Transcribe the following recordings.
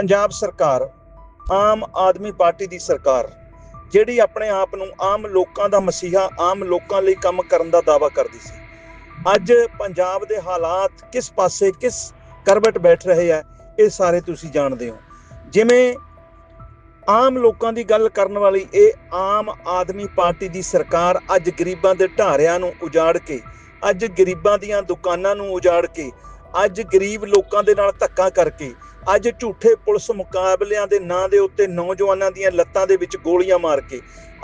ਪੰਜਾਬ ਸਰਕਾਰ, ਆਮ ਆਦਮੀ ਪਾਰਟੀ ਦੀ ਸਰਕਾਰ, ਜਿਹੜੀ ਆਪਣੇ ਆਪ ਨੂੰ ਆਮ ਲੋਕਾਂ ਦਾ ਮਸੀਹਾ, ਆਮ ਲੋਕਾਂ ਲਈ ਕੰਮ ਕਰਨ ਦਾ ਦਾਅਵਾ ਕਰਦੀ ਸੀ। ਅੱਜ ਪੰਜਾਬ ਦੇ ਹਾਲਾਤ ਕਿਸ ਪਾਸੇ ਕਿਸ ਕਰਵਟ ਬੈਠ ਰਹੇ ਆ, ਇਹ ਸਾਰੇ ਤੁਸੀਂ ਜਾਣਦੇ ਹੋ। ਜਿਵੇਂ ਆਮ ਲੋਕਾਂ ਦੀ ਗੱਲ ਕਰਨ ਵਾਲੀ ਇਹ ਆਮ ਆਦਮੀ ਪਾਰਟੀ ਦੀ ਸਰਕਾਰ ਅੱਜ ਗਰੀਬਾਂ ਦੇ ਢਾਰਿਆਂ ਨੂੰ ਉਜਾੜ ਕੇ, ਅੱਜ ਗਰੀਬਾਂ ਦੀਆਂ ਦੁਕਾਨਾਂ ਨੂੰ ਉਜਾੜ ਕੇ ਅੱਜ ਗਰੀਬ ਲੋਕਾਂ ਦੇ ਨਾਲ ਧੱਕਾ ਕਰਕੇ ਅੱਜ ਝੂਠੇ ਪੁਲਿਸ ਮੁਕਾਬਲਿਆਂ ਦੇ ਨਾਂ ਦੇ ਉੱਤੇ ਨੌਜਵਾਨਾਂ ਦੀਆਂ ਲੱਤਾਂ ਦੇ ਵਿੱਚ ਗੋਲੀਆਂ ਮਾਰ ਕੇ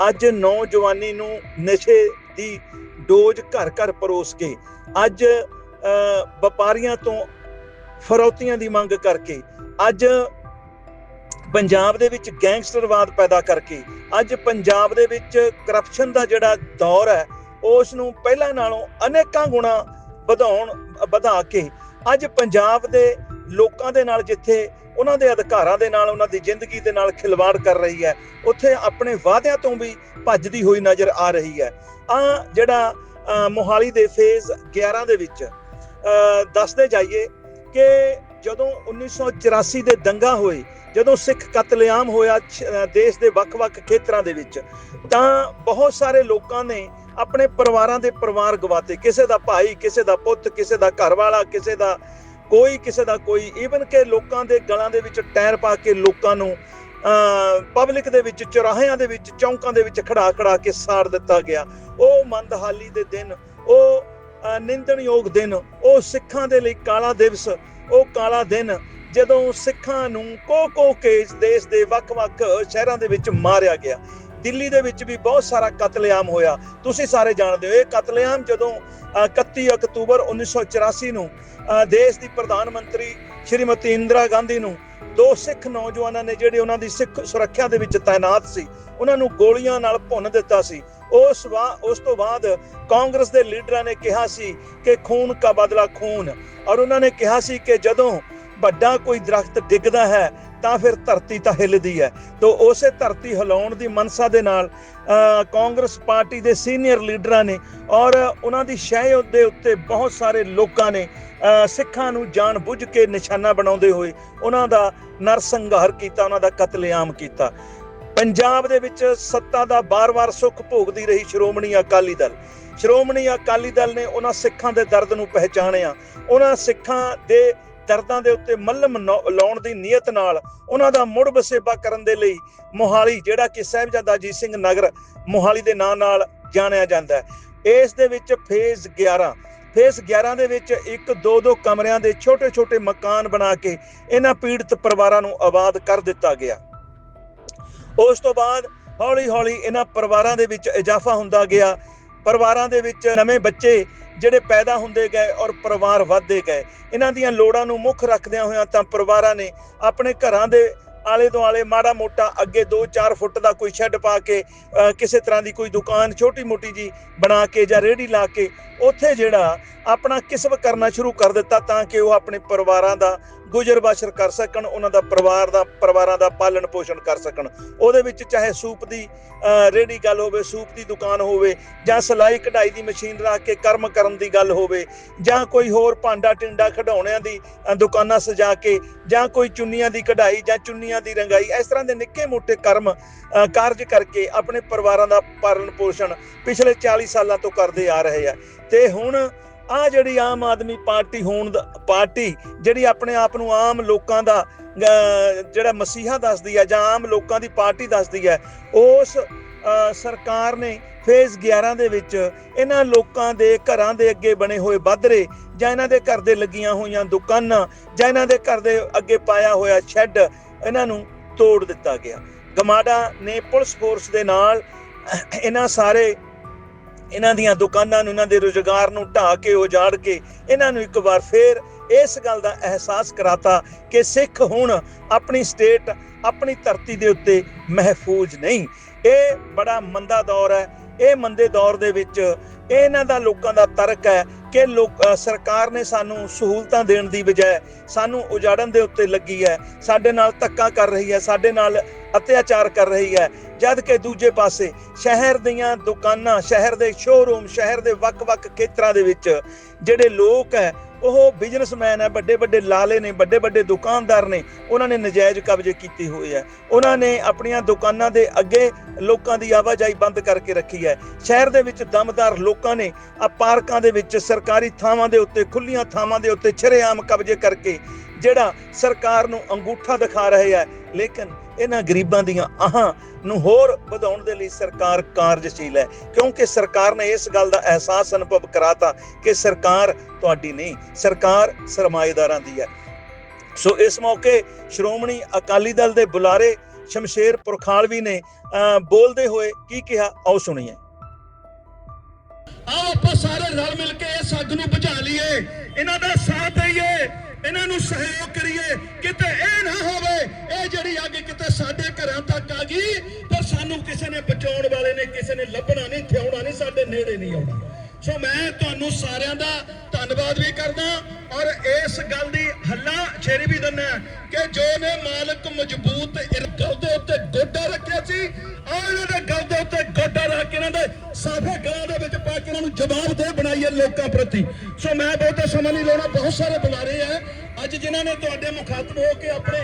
ਅੱਜ ਨੌਜਵਾਨੀ ਨੂੰ ਨਸ਼ੇ ਦੀ ਡੋਜ਼ ਘਰ ਘਰ ਪਰੋਸ ਕੇ ਅੱਜ ਅ, ਵਪਾਰੀਆਂ ਤੋਂ ਫਰੌਤੀਆਂ ਦੀ ਮੰਗ ਕਰਕੇ ਅੱਜ ਪੰਜਾਬ ਦੇ ਵਿੱਚ ਗੈਂਗਸਟਰਵਾਦ ਪੈਦਾ ਕਰਕੇ ਅੱਜ ਪੰਜਾਬ ਦੇ ਵਿੱਚ ਕਰਪਸ਼ਨ ਦਾ ਜਿਹੜਾ ਦੌਰ ਹੈ ਉਸ ਨੂੰ ਪਹਿਲਾਂ ਨਾਲੋਂ ਅਨੇਕਾਂ ਗੁਣਾ ਵਧਾਉਣ ਵਧਾ ਕੇ ਅੱਜ ਪੰਜਾਬ ਦੇ ਲੋਕਾਂ ਦੇ ਨਾਲ ਜਿੱਥੇ ਉਹਨਾਂ ਦੇ ਅਧਿਕਾਰਾਂ ਦੇ ਨਾਲ, ਉਹਨਾਂ ਦੀ ਜ਼ਿੰਦਗੀ ਦੇ ਨਾਲ ਖਿਲਵਾੜ ਕਰ ਰਹੀ ਹੈ, ਉੱਥੇ ਆਪਣੇ ਵਾਅਦਿਆਂ ਤੋਂ ਵੀ ਭੱਜਦੀ ਹੋਈ ਨਜ਼ਰ ਆ ਰਹੀ ਹੈ। ਆ ਜਿਹੜਾ ਮੋਹਾਲੀ ਦੇ ਫੇਜ਼ 11 ਦੇ ਵਿੱਚ ਦੱਸਦੇ ਜਾਈਏ ਕਿ ਜਦੋਂ 1984 ਦੇ ਦੰਗਾ ਹੋਏ, ਜਦੋਂ ਸਿੱਖ ਕਤਲੇਆਮ ਹੋਇਆ ਦੇਸ਼ ਦੇ ਵੱਖ-ਵੱਖ ਖੇਤਰਾਂ ਦੇ ਵਿੱਚ, ਤਾਂ ਬਹੁਤ ਸਾਰੇ ਲੋਕਾਂ ਨੇ ਆਪਣੇ ਪਰਿਵਾਰਾਂ ਦੇ ਪਰਿਵਾਰ ਗਵਾਤੇ। ਕਿਸੇ ਦਾ ਭਾਈ, ਕਿਸੇ ਦਾ ਪੁੱਤ, ਕਿਸੇ ਦਾ ਘਰ ਵਾਲਾ ਕਿਸੇ ਦਾ ਕੋਈ, ਕਿਸੇ ਦਾ ਕੋਈ। ਈਵਨ ਕਿ ਲੋਕਾਂ ਦੇ ਗਲਾਂ ਦੇ ਵਿੱਚ ਟਾਇਰ ਪਾ ਕੇ ਲੋਕਾਂ ਨੂੰ ਪਬਲਿਕ ਦੇ ਵਿੱਚ, ਚੌਰਾਹਿਆਂ ਦੇ ਵਿੱਚ, ਚੌਂਕਾਂ ਦੇ ਵਿੱਚ ਖੜਾ ਖੜਾ ਕੇ ਸਾੜ ਦਿੱਤਾ ਗਿਆ। ਉਹ ਮੰਦਹਾਲੀ ਦੇ ਦਿਨ, ਉਹ ਨਿੰਦਣਯੋਗ ਦਿਨ, ਉਹ ਸਿੱਖਾਂ ਦੇ ਲਈ ਕਾਲਾ ਦਿਵਸ, ਉਹ ਕਾਲਾ ਦਿਨ ਜਦੋਂ ਸਿੱਖਾਂ ਨੂੰ ਕੋ ਕੋ ਕੇ ਦੇਸ਼ ਦੇ ਵੱਖ-ਵੱਖ ਸ਼ਹਿਰਾਂ ਦੇ ਵਿੱਚ ਮਾਰਿਆ ਗਿਆ। ਦਿੱਲੀ ਦੇ ਵਿੱਚ ਵੀ ਬਹੁਤ ਸਾਰਾ ਕਤਲੇਆਮ ਹੋਇਆ। ਤੁਸੀਂ ਸਾਰੇ ਜਾਣਦੇ ਹੋ ਇਹ ਕਤਲੇਆਮ ਜਦੋਂ ਅ, 31 ਅਕਤੂਬਰ 1984 ਨੂੰ ਦੇਸ਼ ਦੀ ਪ੍ਰਧਾਨ ਮੰਤਰੀ ਸ਼੍ਰੀਮਤੀ ਇੰਦਰਾ ਗਾਂਧੀ ਨੂੰ ਦੋ ਸਿੱਖ ਨੌਜਵਾਨਾਂ ਨੇ ਜਿਹੜੇ ਉਹਨਾਂ ਦੀ ਸਿੱਖ ਸੁਰੱਖਿਆ ਦੇ ਵਿੱਚ ਤਾਇਨਾਤ ਸੀ ਉਹਨਾਂ ਨੂੰ ਗੋਲੀਆਂ ਨਾਲ ਭੁੰਨ ਦਿੱਤਾ ਸੀ। ਉਸ ਵਾ ਉਸ ਤੋਂ ਬਾਅਦ ਕਾਂਗਰਸ ਦੇ ਲੀਡਰਾਂ ਨੇ ਕਿਹਾ ਸੀ ਕਿ ਖੂਨ ਕਾ ਬਦਲਾ ਖੂਨ ਔਰ ਉਹਨਾਂ ਨੇ ਕਿਹਾ ਸੀ ਕਿ ਜਦੋਂ ਵੱਡਾ ਕੋਈ ਦਰਖਤ ਡਿੱਗਦਾ ਹੈ ਤਾਂ ਫਿਰ ਧਰਤੀ ਤਾਂ ਹਿੱਲਦੀ ਹੈ। ਤੋਂ ਉਸੇ ਧਰਤੀ ਹਿਲਾਉਣ ਦੀ ਮਨਸਾ ਦੇ ਨਾਲ ਕਾਂਗਰਸ ਪਾਰਟੀ ਦੇ ਸੀਨੀਅਰ ਲੀਡਰਾਂ ਨੇ ਔਰ ਉਹਨਾਂ ਦੀ ਸ਼ਹਿ ਦੇ ਉੱਤੇ ਬਹੁਤ ਸਾਰੇ ਲੋਕਾਂ ਨੇ ਸਿੱਖਾਂ ਨੂੰ ਜਾਣ ਬੁੱਝ ਕੇ ਨਿਸ਼ਾਨਾ ਬਣਾਉਂਦੇ ਹੋਏ ਉਹਨਾਂ ਦਾ ਨਰਸੰਹਾਰ ਕੀਤਾ, ਉਹਨਾਂ ਦਾ ਕਤਲੇਆਮ ਕੀਤਾ। ਪੰਜਾਬ ਦੇ ਵਿੱਚ ਸੱਤਾ ਦਾ ਬਾਰ-ਬਾਰ ਸੁੱਖ ਭੋਗਦੀ ਰਹੀ ਸ਼੍ਰੋਮਣੀ ਅਕਾਲੀ ਦਲ। ਸ਼੍ਰੋਮਣੀ ਅਕਾਲੀ ਦਲ ਨੇ ਉਹਨਾਂ ਸਿੱਖਾਂ ਦੇ ਦਰਦ ਨੂੰ ਪਹਿਚਾਣਿਆ। ਉਹਨਾਂ ਸਿੱਖਾਂ ਦੇ ਦਰਦਾਂ ਦੇ ਉੱਤੇ ਮੱਲਮ ਲਾਉਣ ਦੀ ਨੀਅਤ ਨਾਲ ਉਹਨਾਂ ਦਾ ਮੁੜ ਵਸੇਬਾ ਕਰਨ ਦੇ ਲਈ ਮੋਹਾਲੀ, ਜਿਹੜਾ ਕਿ ਸਾਹਿਬਜ਼ਾਦਾ ਅਜੀਤ ਸਿੰਘ ਨਗਰ ਮੋਹਾਲੀ ਦੇ ਨਾਂ ਨਾਲ ਜਾਣਿਆ ਜਾਂਦਾ ਹੈ। ਇਸ ਦੇ ਵਿੱਚ ਫੇਜ਼ 11 ਫੇਸ 11 ਦੇ ਵਿੱਚ ਇੱਕ, ਦੋ ਦੋ ਕਮਰਿਆਂ ਦੇ ਛੋਟੇ ਛੋਟੇ ਮਕਾਨ ਬਣਾ ਕੇ ਇਹਨਾਂ ਪੀੜਤ ਪਰਿਵਾਰਾਂ ਨੂੰ ਆਬਾਦ ਕਰ ਦਿੱਤਾ ਗਿਆ। ਉਸ ਤੋਂ ਬਾਅਦ ਹੌਲੀ ਹੌਲੀ ਇਹਨਾਂ ਪਰਿਵਾਰਾਂ ਦੇ ਵਿੱਚ ਇਜ਼ਾਫਾ ਹੁੰਦਾ ਗਿਆ। ਪਰਿਵਾਰਾਂ ਦੇ ਵਿੱਚ ਨਵੇਂ ਬੱਚੇ ਜਿਹੜੇ ਪੈਦਾ ਹੁੰਦੇ ਗਏ ਔਰ ਪਰਿਵਾਰ ਵੱਧਦੇ ਗਏ। ਇਹਨਾਂ ਦੀਆਂ ਲੋੜਾਂ ਨੂੰ ਮੁੱਖ ਰੱਖਦਿਆਂ ਹੋਇਆਂ ਤਾਂ ਪਰਿਵਾਰਾਂ ਨੇ ਆਪਣੇ ਘਰਾਂ ਦੇ ਆਲੇ ਦੁਆਲੇ ਮਾੜਾ ਮੋਟਾ ਅੱਗੇ 2-4 ਫੁੱਟ ਦਾ ਕੋਈ ਸ਼ੈੱਡ ਪਾ ਕੇ ਕਿਸੇ ਤਰ੍ਹਾਂ ਦੀ ਕੋਈ ਦੁਕਾਨ ਛੋਟੀ ਮੋਟੀ ਜੀ ਬਣਾ ਕੇ ਜਾਂ ਰੇਹੜੀ ਲਾ ਕੇ ਉੱਥੇ ਜਿਹੜਾ ਆਪਣਾ ਕਿਸਬ ਕਰਨਾ ਸ਼ੁਰੂ ਕਰ ਦਿੱਤਾ ਤਾਂ ਕਿ ਉਹ ਆਪਣੇ ਪਰਿਵਾਰਾਂ ਦਾ ਗੁਜ਼ਰ ਬਸਰ ਕਰ ਸਕਣ ਉਹਨਾਂ ਦਾ ਪਰਿਵਾਰ ਦਾ ਪਰਿਵਾਰਾਂ ਦਾ ਪਾਲਣ ਪੋਸ਼ਣ ਕਰ ਸਕਣ। ਉਹਦੇ ਵਿੱਚ ਚਾਹੇ ਸੂਪ ਦੀ ਅ, ਰੇਹੜੀ ਗੱਲ ਹੋਵੇ ਸੂਪ ਦੀ ਦੁਕਾਨ ਹੋਵੇ ਜਾਂ ਸਿਲਾਈ ਕਢਾਈ ਦੀ ਮਸ਼ੀਨ ਰੱਖ ਕੇ ਕਰਮ ਕਰਨ ਦੀ ਗੱਲ ਹੋਵੇ ਜਾਂ ਕੋਈ ਹੋਰ ਭਾਂਡਾ ਟਿੰਡਾ ਖਡਾਉਣਿਆਂ ਦੀ ਦੁਕਾਨਾਂ ਸਜਾ ਕੇ ਜਾਂ ਕੋਈ ਚੁੰਨੀਆਂ ਦੀ ਕਢਾਈ ਜਾਂ ਚੁੰਨੀਆਂ ਦੀ ਰੰਗਾਈ ਇਸ ਤਰ੍ਹਾਂ ਦੇ ਨਿੱਕੇ ਮੋਟੇ ਕਰਮ ਕਾਰਜ ਕਰਕੇ ਆਪਣੇ ਪਰਿਵਾਰਾਂ ਦਾ ਪਾਲਣ ਪੋਸ਼ਣ ਪਿਛਲੇ 40 ਸਾਲਾਂ ਤੋਂ ਕਰਦੇ ਆ ਰਹੇ ਆ। ਤੇ ਹੁਣ ਆ ਜਿਹੜੀ ਆਮ ਆਦਮੀ ਪਾਰਟੀ ਹੋਣ ਦਾ ਪਾਰਟੀ ਜਿਹੜੀ ਆਪਣੇ ਆਪ ਨੂੰ ਆਮ ਲੋਕਾਂ ਦਾ ਜਿਹੜਾ ਮਸੀਹਾ ਦੱਸਦੀ ਹੈ ਜਾਂ ਆਮ ਲੋਕਾਂ ਦੀ ਪਾਰਟੀ ਦੱਸਦੀ ਹੈ, ਉਸ ਸਰਕਾਰ ਨੇ ਫੇਜ਼ 11 ਦੇ ਵਿੱਚ ਇਹਨਾਂ ਲੋਕਾਂ ਦੇ ਘਰਾਂ ਦੇ ਅੱਗੇ ਬਣੇ ਹੋਏ ਬਾਦਰੇ ਜਾਂ ਇਹਨਾਂ ਦੇ ਘਰ ਦੇ ਲੱਗੀਆਂ ਹੋਈਆਂ ਦੁਕਾਨਾਂ ਜਾਂ ਇਹਨਾਂ ਦੇ ਘਰ ਦੇ ਅੱਗੇ ਪਾਇਆ ਹੋਇਆ ਸ਼ੈੱਡ ਇਹਨਾਂ ਨੂੰ ਤੋੜ ਦਿੱਤਾ ਗਿਆ। ਗਮਾਡਾ ਨੇ ਪੁਲਿਸ ਫੋਰਸ ਦੇ ਨਾਲ ਇਹਨਾਂ ਸਾਰੇ ਇਹਨਾਂ ਦੀਆਂ ਦੁਕਾਨਾਂ ਨੂੰ, ਇਹਨਾਂ ਦੇ ਰੁਜ਼ਗਾਰ ਨੂੰ ਢਾ ਕੇ, ਉਜਾੜ ਕੇ ਇਹਨਾਂ ਨੂੰ ਇੱਕ ਵਾਰ ਫੇਰ ਇਸ ਗੱਲ ਦਾ ਅਹਿਸਾਸ ਕਰਾਤਾ ਕਿ ਸਿੱਖ ਹੁਣ ਆਪਣੀ ਸਟੇਟ, ਆਪਣੀ ਧਰਤੀ ਦੇ ਉੱਤੇ ਮਹਿਫੂਜ਼ ਨਹੀਂ। ਇਹ ਬੜਾ ਮੰਦਾ ਦੌਰ ਹੈ। ਇਹ ਮੰਦੇ ਦੌਰ ਦੇ ਵਿੱਚ ਇਹਨਾਂ ਦਾ ਲੋਕਾਂ ਦਾ ਤਰਕ ਹੈ। ਕਿ ਲੋਕ ਸਰਕਾਰ ਨੇ ਸਾਨੂੰ ਸਹੂਲਤਾਂ ਦੇਣ ਦੀ ਬਜਾਏ ਸਾਨੂੰ ਉਜਾੜਨ ਦੇ ਉੱਤੇ ਲੱਗੀ ਹੈ। ਸਾਡੇ ਨਾਲ ਧੱਕਾ ਕਰ ਰਹੀ ਹੈ, ਸਾਡੇ ਨਾਲ ਅਤਿਆਚਾਰ ਕਰ ਰਹੀ ਹੈ। ਜਦ ਕਿ ਦੂਜੇ ਪਾਸੇ ਸ਼ਹਿਰ ਦੀਆਂ ਦੁਕਾਨਾਂ, ਸ਼ਹਿਰ ਦੇ ਸ਼ੋਰੂਮ ਸ਼ਹਿਰ ਦੇ ਵੱਖ-ਵੱਖ ਖੇਤਰਾਂ ਦੇ ਵਿੱਚ ਜਿਹੜੇ ਲੋਕ ਹੈ ਉਹ ਬਿਜ਼ਨਸਮੈਨ ਹੈ, ਵੱਡੇ ਵੱਡੇ ਲਾਲੇ ਨੇ, ਵੱਡੇ ਵੱਡੇ ਦੁਕਾਨਦਾਰ ਨੇ, ਉਹਨਾਂ ਨੇ ਨਜਾਇਜ਼ ਕਬਜ਼ੇ ਕੀਤੇ ਹੋਏ ਆ। ਉਹਨਾਂ ਨੇ ਆਪਣੀਆਂ ਦੁਕਾਨਾਂ ਦੇ ਅੱਗੇ ਲੋਕਾਂ ਦੀ ਆਵਾਜਾਈ ਬੰਦ ਕਰਕੇ ਰੱਖੀ ਹੈ। ਸ਼ਹਿਰ ਦੇ ਵਿੱਚ ਦਮਦਾਰ ਲੋਕਾਂ ਨੇ ਆ ਪਾਰਕਾਂ ਦੇ ਵਿੱਚ ਸਰਕਾਰੀ ਥਾਵਾਂ ਦੇ ਉੱਤੇ ਖੁੱਲੀਆਂ ਥਾਵਾਂ ਦੇ ਉੱਤੇ ਛਰੇਆਮ ਕਬਜ਼ੇ ਕਰਕੇ ਜਿਹੜਾ ਸਰਕਾਰ ਨੂੰ ਅੰਗੂਠਾ ਦਿਖਾ ਰਹੇ ਆ। ਲੇਕਿਨ ਇਹਨਾਂ ਗਰੀਬਾਂ ਦੀਆਂ ਆਹਾਂ ਨੂੰ ਹੋਰ ਵਧਾਉਣ ਦੇ ਲਈ ਸਰਕਾਰ ਕਾਰਜਸ਼ੀਲ ਹੈ। ਕਿਉਂਕਿ ਸਰਕਾਰ ਨੇ ਇਸ ਗੱਲ ਦਾ ਅਹਿਸਾਸ ਅਨੁਭਵ ਕਰਾਤਾ ਕਿ ਸਰਕਾਰ ਤੁਹਾਡੀ ਨਹੀਂ ਸਰਕਾਰ ਸਰਮਾਏਦਾਰਾਂ ਦੀ ਹੈ। ਸੋ ਇਸ ਮੌਕੇ ਸ਼੍ਰੋਮਣੀ ਅਕਾਲੀ ਦਲ ਦੇ ਬੁਲਾਰੇ ਸ਼ਮਸ਼ੇਰ ਪੁਰਖਾਲਵੀ ਨੇ ਅਹ, ਬੋਲਦੇ ਹੋਏ ਕੀ ਕਿਹਾ? ਆਓ ਸੁਣੀਏ। ਆਓ ਆਪਾਂ ਸਾਰੇ ਰਲ ਮਿਲ ਕੇ ਇਸ ਨੂੰ ਬੁਝਾ ਇਹਨਾਂ ਦਾ ਸਾਥ ਦਈਏ। ਇਹਨਾਂ ਨੂੰ ਸਹਿਯੋਗ ਕਰੀਏ। ਕਿਤੇ ਇਹ ਨਾ ਹੋਵੇ, ਇਹ ਜਿਹੜੀ ਅੱਗ ਕਿਤੇ ਸਾਡੇ ਘਰਾਂ ਤੱਕ ਆ ਗਈ, ਪਰ ਸਾਨੂੰ ਕਿਸੇ ਨੇ ਬਚਾਉਣ ਵਾਲੇ ਨੇ, ਕਿਸੇ ਨੇ ਲੱਭਣਾ ਨਹੀਂ, ਥਿਆਉਣਾ ਨਹੀਂ, ਸਾਡੇ ਨੇੜੇ ਨਹੀਂ ਆਉਣਾ। ਸੋ ਮੈਂ ਤੁਹਾਨੂੰ ਸਾਰਿਆਂ ਦਾ ਧੰਨਵਾਦ ਵੀ ਕਰਦਾ ਔਰ ਇਸ ਗੱਲ ਦੀ ਹੱਲਾ ਛੇਰੀ ਵੀ ਦਿੰਦਾ ਕਿ ਜੋ ਨੇ ਮਾਲਕ ਮਜ਼ਬੂਤ ਇਰ- ਦੇ ਉੱਤੇ ਗੋਡਾ ਰੱਖਿਆ ਸੀ ਔਰ ਇਹਨਾਂ ਦੇ ਗੱਲ ਦੇ ਉੱਤੇ ਗੋਡਾ ਰੱਖ ਕੇ ਇਹਨਾਂ ਦੇ ਸਾਫੇ ਗਲਾਂ ਦੇ ਵਿੱਚ ਪਾ ਕੇ ਇਹਨਾਂ ਨੂੰ ਜਵਾਬ ਜਵਾਬਦੇਹ ਬਣਾਈਏ ਲੋਕਾਂ ਪ੍ਰਤੀ। ਸੋ ਮੈਂ ਬਹੁਤਾ ਸਮਾਂ ਨਹੀਂ ਲਾਉਣਾ ਬਹੁਤ ਸਾਰੇ ਬੁਲਾਰੇ ਆ। ਅੱਜ ਜਿਨ੍ਹਾਂ ਨੇ ਤੁਹਾਡੇ ਮੁਖਾਤਬ ਹੋ ਕੇ ਆਪਣੇ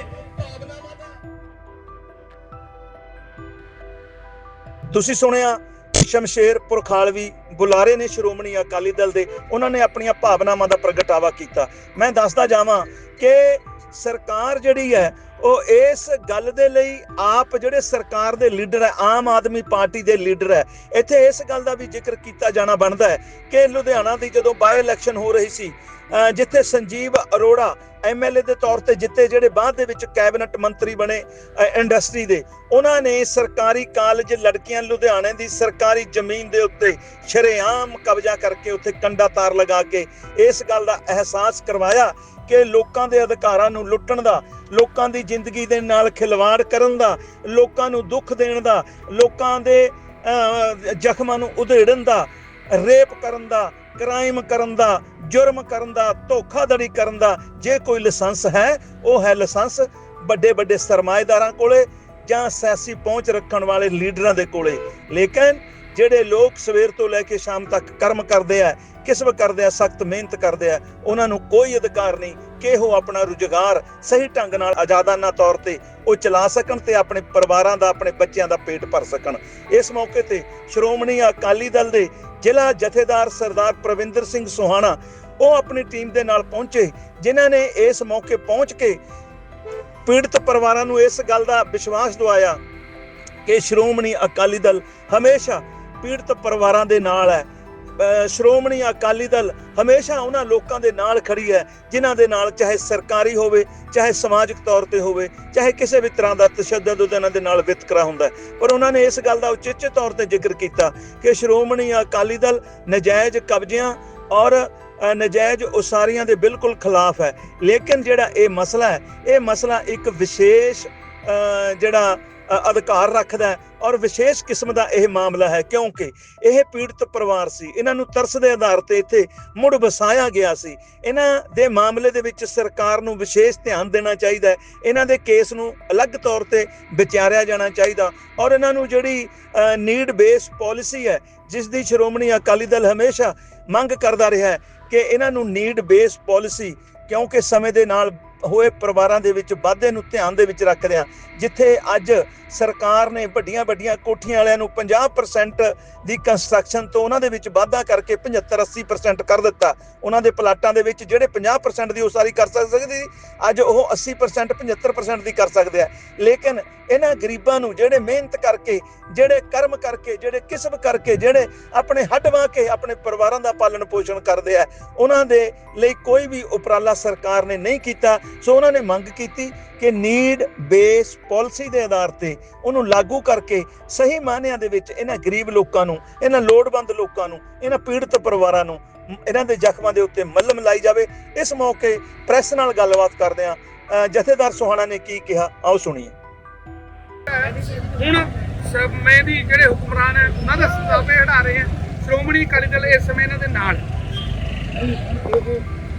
ਤੁਸੀਂ ਸੁਣਿਆ, ਸ਼ਮਸ਼ੇਰ ਪੁਰਖਾਲਵੀ ਬੁਲਾਰੇ ਨੇ ਸ਼੍ਰੋਮਣੀ ਅਕਾਲੀ ਦਲ ਦੇ, ਉਹਨਾਂ ਨੇ ਆਪਣੀਆਂ ਭਾਵਨਾਵਾਂ ਦਾ ਪ੍ਰਗਟਾਵਾ ਕੀਤਾ। ਮੈਂ ਦੱਸਦਾ ਜਾਵਾਂ ਕਿ ਸਰਕਾਰ ਜਿਹੜੀ ਹੈ ਉਹ ਇਸ ਗੱਲ ਦੇ ਲਈ ਆਪ ਜਿਹੜੇ ਸਰਕਾਰ ਦੇ ਲੀਡਰ ਹੈ, ਆਮ ਆਦਮੀ ਪਾਰਟੀ ਦੇ ਲੀਡਰ ਹੈ, ਇੱਥੇ ਇਸ ਗੱਲ ਦਾ ਵੀ ਜ਼ਿਕਰ ਕੀਤਾ ਜਾਣਾ ਬਣਦਾ ਹੈ ਕਿ ਲੁਧਿਆਣਾ ਦੀ ਜਦੋਂ ਬਾਈ ਇਲੈਕਸ਼ਨ ਹੋ ਰਹੀ ਸੀ ਜਿੱਥੇ ਸੰਜੀਵ ਅਰੋੜਾ ਐਮਐਲਏ ਦੇ ਤੌਰ ਤੇ ਜਿੱਤੇ ਜਿਹੜੇ ਬਾਅਦ ਦੇ ਵਿੱਚ ਕੈਬਨਿਟ ਮੰਤਰੀ ਬਣੇ ਇੰਡਸਟਰੀ ਦੇ। ਉਹਨਾਂ ਨੇ ਸਰਕਾਰੀ ਕਾਲਜ ਲੜਕੀਆਂ ਲੁਧਿਆਣੇ ਦੀ ਸਰਕਾਰੀ ਜ਼ਮੀਨ ਦੇ ਉੱਤੇ ਸ਼ਰੇਆਮ ਕਬਜ਼ਾ ਕਰਕੇ ਉੱਥੇ ਕੰਡਾ ਤਾਰ ਲਗਾ ਕੇ ਇਸ ਗੱਲ ਦਾ ਅਹਿਸਾਸ ਕਰਵਾਇਆ ਕਿ ਲੋਕਾਂ ਦੇ ਅਧਿਕਾਰਾਂ ਨੂੰ ਲੁੱਟਣ ਦਾ, ਲੋਕਾਂ ਦੀ ਜ਼ਿੰਦਗੀ ਦੇ ਨਾਲ ਖਿਲਵਾੜ ਕਰਨ ਦਾ, ਲੋਕਾਂ ਨੂੰ ਦੁੱਖ ਦੇਣ ਦਾ, ਲੋਕਾਂ ਦੇ ਜ਼ਖਮਾਂ ਨੂੰ ਉਧੇੜਨ ਦਾ, ਰੇਪ ਕਰਨ ਦਾ ਕ੍ਰਾਈਮ ਕਰਨ ਦਾ, ਜੁਰਮ ਕਰਨ ਦਾ, ਧੋਖਾਧੜੀ ਕਰਨ ਦਾ ਜੇ ਕੋਈ ਲਾਇਸੈਂਸ ਹੈ, ਉਹ ਹੈ ਲਾਇਸੈਂਸ ਵੱਡੇ ਵੱਡੇ ਸਰਮਾਏਦਾਰਾਂ ਕੋਲੇ ਜਾਂ ਸਿਆਸੀ ਪਹੁੰਚ ਰੱਖਣ ਵਾਲੇ ਲੀਡਰਾਂ ਦੇ ਕੋਲੇ। ਲੇਕਿਨ ਜਿਹੜੇ ਲੋਕ ਸਵੇਰ ਤੋਂ ਲੈ ਕੇ ਸ਼ਾਮ ਤੱਕ ਕਰਮ ਕਰਦੇ ਆ, ਕਿਸਮ ਕਰਦੇ ਆ, ਸਖਤ ਮਿਹਨਤ ਕਰਦੇ ਆ, ਉਹਨਾਂ ਨੂੰ ਕੋਈ ਅਧਿਕਾਰ ਨਹੀਂ ਕਿ ਉਹ ਆਪਣਾ ਰੁਜ਼ਗਾਰ ਸਹੀ ਢੰਗ ਨਾਲ ਆਜ਼ਾਦਾਨਾ ਤੌਰ ਤੇ ਉਹ ਚਲਾ ਸਕਣ ਤੇ ਆਪਣੇ ਪਰਿਵਾਰਾਂ ਦਾ, ਆਪਣੇ ਬੱਚਿਆਂ ਦਾ ਪੇਟ ਭਰ ਸਕਣ। ਇਸ ਮੌਕੇ ਤੇ ਸ਼੍ਰੋਮਣੀ ਅਕਾਲੀ ਦਲ ਦੇ ਜ਼ਿਲ੍ਹਾ ਜਥੇਦਾਰ ਸਰਦਾਰ ਪ੍ਰਵਿੰਦਰ ਸਿੰਘ ਸੁਹਾਣਾ ਉਹ ਆਪਣੀ ਟੀਮ ਦੇ ਨਾਲ ਪਹੁੰਚੇ, ਜਿਨ੍ਹਾਂ ਨੇ ਇਸ ਮੌਕੇ ਪਹੁੰਚ ਕੇ ਪੀੜਤ ਪਰਿਵਾਰਾਂ ਨੂੰ ਇਸ ਗੱਲ ਦਾ ਵਿਸ਼ਵਾਸ ਦਿਵਾਇਆ ਕਿ ਸ਼੍ਰੋਮਣੀ ਅਕਾਲੀ ਦਲ ਹਮੇਸ਼ਾ ਪੀੜਤ ਪਰਿਵਾਰਾਂ ਦੇ ਨਾਲ ਹੈ। ਸ਼੍ਰੋਮਣੀ ਅਕਾਲੀ ਦਲ ਹਮੇਸ਼ਾ ਉਹਨਾਂ ਲੋਕਾਂ ਦੇ ਨਾਲ ਖੜੀ ਹੈ ਜਿਨ੍ਹਾਂ ਦੇ ਨਾਲ ਚਾਹੇ ਸਰਕਾਰੀ ਹੋਵੇ ਚਾਹੇ ਸਮਾਜਿਕ ਤੌਰ ਤੇ ਹੋਵੇ ਚਾਹੇ ਕਿਸੇ ਵੀ ਤਰ੍ਹਾਂ ਦਾ ਤਸ਼ੱਦਦ ਉਹਨਾਂ ਦੇ ਨਾਲ ਵਿਤਕਰਾ ਹੁੰਦਾ ਪਰ ਉਹਨਾਂ ਨੇ ਇਸ ਗੱਲ ਦਾ ਉਚੇਚੇ ਤੌਰ ਤੇ ਜ਼ਿਕਰ ਕੀਤਾ ਕਿ ਸ਼੍ਰੋਮਣੀ ਅਕਾਲੀ ਦਲ ਨਜਾਇਜ਼ ਕਬਜ਼ਿਆਂ ਔਰ ਅ, ਨਜਾਇਜ਼ ਉਸਾਰੀਆਂ ਦੇ ਬਿਲਕੁਲ ਖਿਲਾਫ ਹੈ। ਲੇਕਿਨ ਜਿਹੜਾ ਇਹ ਮਸਲਾ ਹੈ ਇਹ ਮਸਲਾ ਇੱਕ ਵਿਸ਼ੇਸ਼ ਜਿਹੜਾ ਅਧਿਕਾਰ ਰੱਖਦਾ ਔਰ ਵਿਸ਼ੇਸ਼ ਕਿਸਮ ਦਾ ਇਹ ਮਾਮਲਾ ਹੈ ਕਿਉਂਕਿ ਇਹ ਪੀੜਤ ਪਰਿਵਾਰ ਸੀ। ਇਹਨਾਂ ਨੂੰ ਤਰਸ ਦੇ ਆਧਾਰ ਤੇ ਇੱਥੇ ਮੁੜ ਵਸਾਇਆ ਗਿਆ ਸੀ। ਇਹਨਾਂ ਦੇ ਮਾਮਲੇ ਦੇ ਵਿੱਚ ਸਰਕਾਰ ਨੂੰ ਵਿਸ਼ੇਸ਼ ਧਿਆਨ ਦੇਣਾ ਚਾਹੀਦਾ ਹੈ। ਇਹਨਾਂ ਦੇ ਕੇਸ ਨੂੰ ਅਲੱਗ ਤੌਰ ਤੇ ਵਿਚਾਰਿਆ ਜਾਣਾ ਚਾਹੀਦਾ ਔਰ ਇਹਨਾਂ ਨੂੰ ਜਿਹੜੀ ਨੀਡ ਬੇਸ ਪਾਲਿਸੀ ਹੈ, ਜਿਸ ਦੀ ਸ਼੍ਰੋਮਣੀ ਅਕਾਲੀ ਦਲ ਹਮੇਸ਼ਾ ਮੰਗ ਕਰਦਾ ਰਿਹਾ ਹੈ ਕਿ ਇਹਨਾਂ ਨੂੰ ਨੀਡ ਬੇਸ ਪਾਲਿਸੀ ਕਿਉਂਕਿ ਸਮੇਂ ਦੇ ਨਾਲ ਹੋਏ ਪਰਿਵਾਰਾਂ ਦੇ ਵਿੱਚ, ਵਾਧੇ ਨੂੰ ਧਿਆਨ ਦੇ ਵਿੱਚ ਰੱਖਦੇ ਰੱਖਦਿਆਂ ਜਿੱਥੇ ਅੱਜ ਸਰਕਾਰ ਨੇ ਵੱਡੀਆਂ ਵੱਡੀਆਂ ਕੋਠੀਆਂ ਵਾਲਿਆਂ ਨੂੰ 50% ਦੀ ਕੰਸਟਰਕਸ਼ਨ ਤੋਂ ਉਹਨਾਂ ਦੇ ਵਿੱਚ ਵਾਧਾ ਕਰਕੇ 75 80% ਕਰ ਦਿੱਤਾ। ਉਹਨਾਂ ਦੇ ਪਲਾਟਾਂ ਦੇ ਵਿੱਚ ਜਿਹੜੇ 50% ਦੀ ਉਸਾਰੀ ਕਰ ਸਕਦੇ ਸੀ, ਅੱਜ ਉਹ 80% 75% ਦੀ ਕਰ ਸਕਦੇ ਆ। ਲੇਕਿਨ ਇਹਨਾਂ ਗਰੀਬਾਂ ਨੂੰ ਜਿਹੜੇ ਮਿਹਨਤ ਕਰਕੇ, ਜਿਹੜੇ ਕਰਮ ਕਰਕੇ, ਜਿਹੜੇ ਕਿਸਮ ਕਰਕੇ, ਜਿਹੜੇ ਆਪਣੇ ਹੱਡ ਵਾਹ ਕੇ ਆਪਣੇ ਪਰਿਵਾਰਾਂ ਦਾ ਪਾਲਣ ਪੋਸ਼ਣ ਕਰਦੇ ਆ, ਉਹਨਾਂ ਦੇ ਲਈ ਕੋਈ ਵੀ ਉਪਰਾਲਾ ਸਰਕਾਰ ਨੇ ਨਹੀਂ ਕੀਤਾ। ਸੋ ਉਹਨਾਂ ਨੇ ਮੰਗ ਕੀਤੀ ਕਿ ਨੀਡ ਬੇਸ ਪਾਲਿਸੀ ਦੇ ਆਧਾਰ ਤੇ ਉਹਨੂੰ ਲਾਗੂ ਕਰਕੇ ਸਹੀ ਮਾਅਨਿਆਂ ਦੇ ਵਿੱਚ ਇਹਨਾਂ ਗਰੀਬ ਲੋਕਾਂ ਨੂੰ, ਇਹਨਾਂ ਲੋੜਵੰਦ ਲੋਕਾਂ ਨੂੰ, ਇਹਨਾਂ ਪੀੜਤ ਪਰਿਵਾਰਾਂ ਨੂੰ ਇਹਨਾਂ ਦੇ ਜ਼ਖਮਾਂ ਦੇ ਉੱਤੇ ਮੱਲਮ ਲਾਈ ਜਾਵੇ। ਇਸ ਮੌਕੇ ਪ੍ਰੈਸ ਨਾਲ ਗੱਲਬਾਤ ਕਰਦੇ ਆ ਜਥੇਦਾਰ ਸੋਹਾਣਾ ਨੇ ਕੀ ਕਿਹਾ, ਆਓ ਸੁਣੀਏ। ਹੁਣ ਸਮੇਂ ਦੀ ਜਿਹੜੇ ਹੁਕਮਰਾਨ ਹੈ, ਉਹਨਾਂ ਦਾ ਸਤਾਵੇ ਹਟਾ ਰਹੇ ਹੈ। ਸ਼੍ਰੋਮਣੀ ਅਕਾਲੀ ਦਲ ਇਸ ਸਮੇਂ ਇਹਨਾਂ ਦੇ ਨਾਲ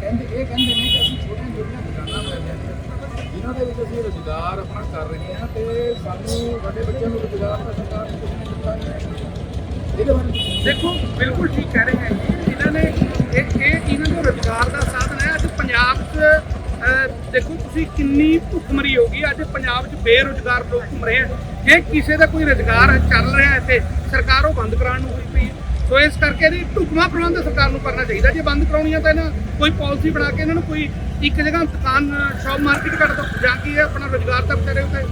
ਕਹਿੰਦੇ, ਇਹ ਕਹਿੰਦੇ ਨੇ ਕਿ ਅਸੀਂ ਛੋਟੀਆਂ ਛੋਟੀਆਂ ਦੁਕਾਨਾਂ ਬਣਾਈਆਂ ਨੇ। ਜਿਨ੍ਹਾਂ ਦੇ ਵਿੱਚ ਅਸੀਂ ਰੁਜ਼ਗਾਰ ਆਪਣਾ ਕਰ ਰਹੇ ਹਾਂ ਤੇ ਸਾਨੂੰ ਸਾਡੇ ਬੱਚਿਆਂ ਨੂੰ ਰੁਜ਼ਗਾਰ ਦਾ ਸਰਕਾਰ ਨੇ ਕੁਝ ਨਹੀਂ ਦਿੱਤਾ ਇਹਦੇ ਬਾਰੇ ਦੇਖੋ, ਬਿਲਕੁਲ ਠੀਕ ਕਹਿ ਰਹੇ ਹੈ ਇਹਨਾਂ ਨੇ ਇਹ ਇਹ ਇਹਨਾਂ ਦਾ ਰੋਜ਼ਗਾਰ ਦਾ ਸਾਧਨ ਹੈ। ਚ ਦੇਖੋ ਤੁਸੀਂ ਕਿੰਨੀ ਭੁੱਖਮਰੀ ਹੋ ਗਈ ਅੱਜ ਪੰਜਾਬ 'ਚ ਬੇਰੁਜ਼ਗਾਰ ਲੋਕ ਘੁੰਮ ਰਹੇ ਆ ਜੇ ਕਿਸੇ ਦਾ ਕੋਈ ਰੁਜ਼ਗਾਰ ਚੱਲ ਰਿਹਾ ਇੱਥੇ ਸਰਕਾਰ ਉਹ ਬੰਦ ਕਰਾਉਣ ਨੂੰ ਹੋਈ ਪਈ ਸੋ ਇਸ ਕਰਕੇ ਇਹਦੀ ਢੁਕਵਾਂ ਪ੍ਰਬੰਧ ਸਰਕਾਰ ਨੂੰ ਕਰਨਾ ਚਾਹੀਦਾ। ਜੇ ਬੰਦ ਕਰਾਉਣੀ ਆ ਤਾਂ ਇਹਨਾਂ ਕੋਈ ਪਾਲਿਸੀ ਬਣਾ ਕੇ ਇਹਨਾਂ ਨੂੰ ਕੋਈ ਇੱਕ ਜਗ੍ਹਾ ਦੁਕਾਨ, ਸ਼ਾਪ ਮਾਰਕੀਟ ਘੱਟ ਤੋਂ ਜਾਂ ਕੀ ਇਹ ਆਪਣਾ ਰੁਜ਼ਗਾਰ ਤਾਂ ਵਿਚਾਰੇ ਉੱਤੇ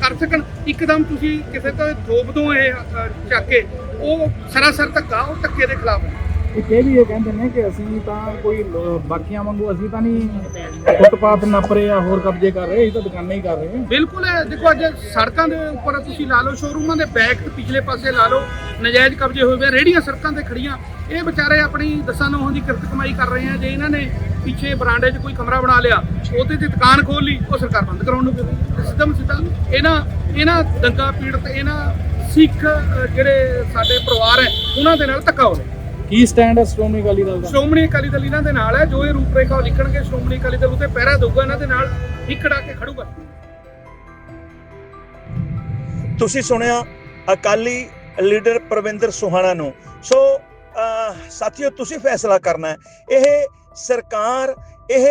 ਕਰ ਸਕਣ। ਇੱਕਦਮ ਤੁਸੀਂ ਕਿਸੇ ਤੋਂ ਥੋਪ ਦੋ ਇਹ ਚੱਕ ਕੇ ਉਹ ਸਰਾਸਰ ਧੱਕਾ ਉਹ ਧੱਕੇ ਦੇ ਖਿਲਾਫ। ਹੈ ਇੱਕ ਇਹ ਵੀ ਇਹ ਕਹਿੰਦੇ ਨੇ ਕਿ ਅਸੀਂ ਤਾਂ ਕੋਈ ਲੋ- ਬਾਕੀਆਂ ਵਾਂਗੂ ਅਸੀਂ ਤਾਂ ਨਹੀਂ ਫੁੱਟਪਾਥ ਨੱਪ ਰਹੇ ਆ ਹੋਰ ਕਬਜ਼ੇ ਕਰ ਰਹੇ ਅਸੀਂ ਤਾਂ ਦੁਕਾਨਾਂ ਹੀ ਕਰ ਰਹੇ ਹਾਂ। ਬਿਲਕੁਲ ਹੈ ਦੇਖੋ ਅੱਜ ਸੜਕਾਂ ਦੇ ਉੱਪਰ ਤੁਸੀਂ ਲਾ ਲਓ ਸ਼ੋਰੂਮਾਂ ਦੇ ਬੈਕ ਤੇ ਪਿਛਲੇ ਪਾਸੇ ਲਾ ਲਓ ਨਜਾਇਜ਼ ਕਬਜ਼ੇ ਹੋਏ ਵੇ ਰੇੜੀਆਂ ਸੜਕਾਂ ਤੇ ਖੜੀਆਂ ਇਹ ਵਿਚਾਰੇ ਆਪਣੀ ਦਸਾਂ ਨੌਹਾਂ ਦੀ ਕਿਰਤ ਕਮਾਈ ਕਰ ਰਹੇ ਆ ਜੇ ਇਹਨਾਂ ਨੇ ਪਿੱਛੇ ਬਰਾਂਡੇ 'ਚ ਕੋਈ ਕਮਰਾ ਬਣਾ ਲਿਆ ਉਹਦੇ ਤੇ ਦੁਕਾਨ ਖੋਲ ਲਈ ਉਹ ਸਰਕਾਰ ਬੰਦ ਕਰਾਉਣ ਨੂੰ ਪਈ ਸਿੱਧਾ ਸਿੱਧਾ ਇਹਨਾਂ ਇਹਨਾਂ ਦੰਗਾ ਪੀੜਤ ਇਹਨਾਂ ਸਿੱਖ ਅਹ, ਜਿਹੜੇ ਸਾਡੇ ਪਰਿਵਾਰ ਹੈ ਉਹਨਾਂ ਦੇ ਨਾਲ ਧੱਕਾ ਹੋ ਰਿਹਾ। ਕੀ ਸਟੈਂਡ ਹੈ ਸ਼੍ਰੋਮਣੀ ਅਕਾਲੀ ਦਲ ਦਾ? ਸ਼੍ਰੋਮਣੀ ਅਕਾਲੀ ਦਲ ਇਹਨਾਂ ਦੇ ਨਾਲ ਹੈ ਜੋ ਇਹ ਰੂਪਰੇਖਾ ਲਿਖਣਗੇ ਸ਼੍ਰੋਮਣੀ ਅਕਾਲੀ ਦਲ ਉਤੇ ਪਹਿਰਾ ਦਊਗਾ ਇਹਨਾਂ ਦੇ ਨਾਲ ਇਕੜਾ ਕੇ ਖੜੂਗਾ। ਤੁਸੀਂ ਸੁਣਿਆ ਅਕਾਲੀ ਲੀਡਰ ਪ੍ਰਵਿੰਦਰ ਸੁਹਾਣਾ ਨੂੰ। ਸੋ ਸਾਥੀਓ ਤੁਸੀਂ ਫੈਸਲਾ ਕਰਨਾ ਹੈ। ਇਹ ਸਰਕਾਰ ਇਹ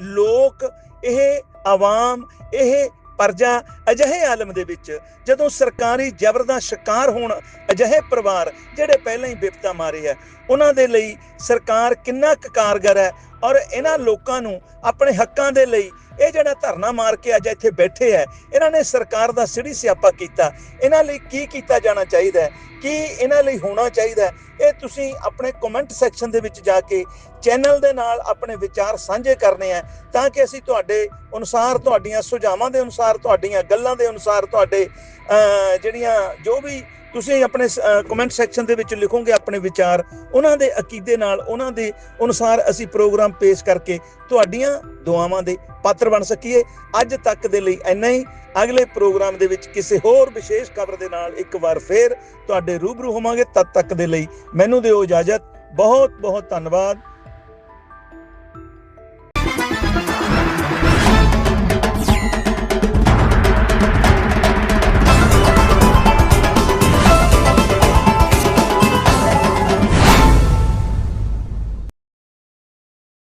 ਲੋਕ ਇਹ ਆਵਾਮ ਇਹ ਪਰਜਾ ਅਜਿਹੇ ਆਲਮ ਦੇ ਵਿੱਚ ਜਦੋਂ ਸਰਕਾਰੀ ਜ਼ਬਰ ਦਾ ਸ਼ਿਕਾਰ ਹੋਣ ਅਜਿਹੇ ਪਰਿਵਾਰ ਜਿਹੜੇ ਪਹਿਲਾਂ ਹੀ ਬਿਪਤਾ ਮਾਰੇ ਹੈ ਉਹਨਾਂ ਦੇ ਲਈ ਸਰਕਾਰ ਕਿੰਨਾ ਕੁ ਕਾਰਗਰ ਹੈ ਔਰ ਇਹਨਾਂ ਲੋਕਾਂ ਨੂੰ ਆਪਣੇ ਹੱਕਾਂ ਦੇ ਲਈ ਇਹ ਜਿਹੜਾ ਧਰਨਾ ਮਾਰ ਕੇ ਅੱਜ ਇੱਥੇ ਬੈਠੇ ਹੈ, ਇਹਨਾਂ ਨੇ ਸਰਕਾਰ ਦਾ ਸਿੜੀ ਸਿਆਪਾ ਕੀਤਾ। ਇਹਨਾਂ ਲਈ ਕੀ ਕੀਤਾ ਜਾਣਾ ਚਾਹੀਦਾ ਹੈ? ਕੀ ਇਹਨਾਂ ਲਈ ਹੋਣਾ ਚਾਹੀਦਾ ਹੈ? ਇਹ ਤੁਸੀਂ ਆਪਣੇ ਕਮੈਂਟ ਸੈਕਸ਼ਨ ਦੇ ਵਿੱਚ ਜਾ ਕੇ ਚੈਨਲ ਦੇ ਨਾਲ ਆਪਣੇ ਵਿਚਾਰ ਸਾਂਝੇ ਕਰਨੇ ਆ ਤਾਂ ਕਿ ਅਸੀਂ ਤੁਹਾਡੇ ਅਨੁਸਾਰ, ਤੁਹਾਡੀਆਂ ਸੁਝਾਵਾਂ ਦੇ ਅਨੁਸਾਰ, ਤੁਹਾਡੀਆਂ ਗੱਲਾਂ ਦੇ ਅਨੁਸਾਰ, ਤੁਹਾਡੇ ਜਿਹੜੀਆਂ ਜੋ ਵੀ ਤੁਸੀਂ ਆਪਣੇ ਕਮੈਂਟ ਸੈਕਸ਼ਨ ਦੇ ਵਿੱਚ ਲਿਖੋਗੇ ਆਪਣੇ ਵਿਚਾਰ, ਉਹਨਾਂ ਦੇ ਅਕੀਦੇ ਨਾਲ, ਉਹਨਾਂ ਦੇ ਅਨੁਸਾਰ ਅਸੀਂ ਪ੍ਰੋਗਰਾਮ ਪੇਸ਼ ਕਰਕੇ ਤੁਹਾਡੀਆਂ ਦੁਆਵਾਂ ਦੇ ਪਾਤਰ ਬਣ ਸਕੀਏ। ਅੱਜ ਤੱਕ ਦੇ ਲਈ ਇੰਨਾ ਹੀ। ਅਗਲੇ ਪ੍ਰੋਗਰਾਮ ਦੇ ਵਿੱਚ ਕਿਸੇ ਹੋਰ ਵਿਸ਼ੇਸ਼ ਖਬਰ ਦੇ ਨਾਲ ਇੱਕ ਵਾਰ ਫੇਰ ਤੁਹਾਡੇ ਰੂਬਰੂ ਹੋਵਾਂਗੇ। ਤਦ ਤੱਕ ਦੇ ਲਈ ਮੈਨੂੰ ਦਿਓ ਇਜਾਜ਼ਤ। ਬਹੁਤ ਬਹੁਤ ਧੰਨਵਾਦ।